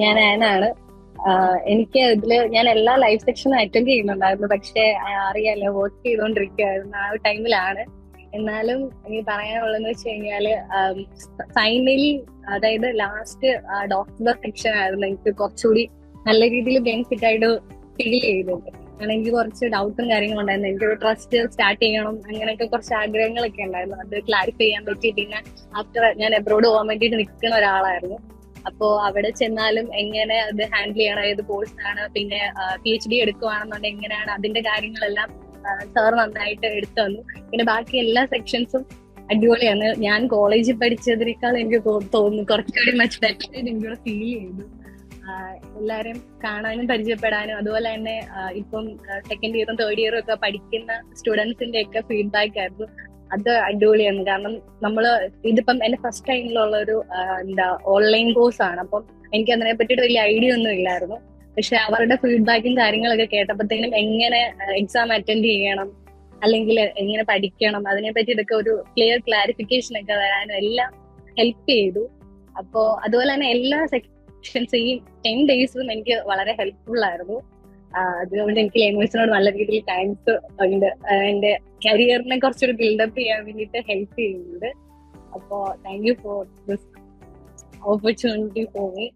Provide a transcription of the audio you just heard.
ഞാൻ ആനാണ്. എനിക്ക് ഇതിൽ ഞാൻ എല്ലാ ലൈഫ് സെക്ഷനും അറ്റൻഡ് ചെയ്യുന്നുണ്ടായിരുന്നു. പക്ഷെ അറിയാലോ വർക്ക് ചെയ്തുകൊണ്ടിരിക്കുകയായിരുന്നു ആ ഒരു ടൈമിലാണ് എന്നാലും എനിക്ക് പറയാനുള്ളതെന്ന് വെച്ച് കഴിഞ്ഞാൽ ഫൈനലി അതായത് ലാസ്റ്റ് ഡോക്ടർ സെക്ഷൻ ആയിരുന്നു എനിക്ക് കുറച്ചുകൂടി നല്ല രീതിയിൽ ബെനിഫിറ്റ് ആയിട്ട് ഫീൽ ചെയ്തത്. കാരണം എനിക്ക് കുറച്ച് ഡൗട്ടും കാര്യങ്ങളും ഉണ്ടായിരുന്നു. എനിക്ക് ട്രസ്റ്റ് സ്റ്റാർട്ട് ചെയ്യണം അങ്ങനെയൊക്കെ കുറച്ച് ആഗ്രഹങ്ങളൊക്കെ ഉണ്ടായിരുന്നു. അത് ക്ലാരിഫൈ ചെയ്യാൻ പറ്റി പിന്നെ ആഫ്റ്റർ ഞാൻ എബ്രോഡ് പോകാൻ വേണ്ടിയിട്ട് നിൽക്കുന്ന ഒരാളായിരുന്നു. അപ്പോ അവിടെ ചെന്നാലും എങ്ങനെ അത് ഹാൻഡിൽ ചെയ്യണം ഏത് ആണ് പിന്നെ പി എച്ച് ഡി എടുക്കുവാണെന്നുണ്ടെങ്കിൽ എങ്ങനെയാണ് അതിന്റെ കാര്യങ്ങളെല്ലാം സാർ നന്നായിട്ട് എടുത്തു തന്നു. പിന്നെ ബാക്കി എല്ലാ സെക്ഷൻസും അടിപൊളിയാണ്. ഞാൻ കോളേജിൽ പഠിച്ചതിനേക്കാൾ എനിക്ക് തോന്നുന്നു കുറച്ചുകൂടി മച്ച് ബെറ്റർ എനിക്കിവിടെ ഫീൽ ചെയ്തു. എല്ലാരെയും കാണാനും പരിചയപ്പെടാനും അതുപോലെ തന്നെ ഇപ്പം സെക്കൻഡ് ഇയറും തേർഡ് ഇയറും ഒക്കെ പഠിക്കുന്ന സ്റ്റുഡൻസിന്റെ ഒക്കെ ഫീഡ്ബാക്ക് ആയിരുന്നു. അത് അടിപൊളിയാണ്. കാരണം നമ്മൾ ഇതിപ്പം എന്റെ ഫസ്റ്റ് ടൈമിലുള്ള ഒരു എന്താ ഓൺലൈൻ കോഴ്സ് ആണ്. അപ്പം എനിക്ക് അതിനെ പറ്റിയിട്ട് വലിയ ഐഡിയ ഒന്നും ഇല്ലായിരുന്നു. പക്ഷെ അവരുടെ ഫീഡ്ബാക്കും കാര്യങ്ങളൊക്കെ കേട്ടപ്പോഴത്തേനും എങ്ങനെ എക്സാം അറ്റൻഡ് ചെയ്യണം അല്ലെങ്കിൽ എങ്ങനെ പഠിക്കണം അതിനെ പറ്റി ഇതൊക്കെ ഒരു ക്ലിയർ ക്ലാരിഫിക്കേഷൻ ഒക്കെ വരാനും എല്ലാം ഹെൽപ്പ് ചെയ്തു. അപ്പോ അതുപോലെ തന്നെ എല്ലാ സെക്ഷൻസ് ഈ ടെൻ ഡേയ്സും എനിക്ക് വളരെ ഹെൽപ്ഫുൾ ആയിരുന്നു. അതുകൊണ്ട് എനിക്ക് ലാംഗ്വേജിനോട് നല്ല രീതിയിൽ താങ്ക്സ് ഉണ്ട്. എന്റെ കരിയറിനെ കുറച്ചൊരു ബിൽഡപ്പ് ചെയ്യാൻ വേണ്ടിയിട്ട് ഹെൽപ്പ് ചെയ്യുന്നുണ്ട്. അപ്പോ thank you for this opportunity for me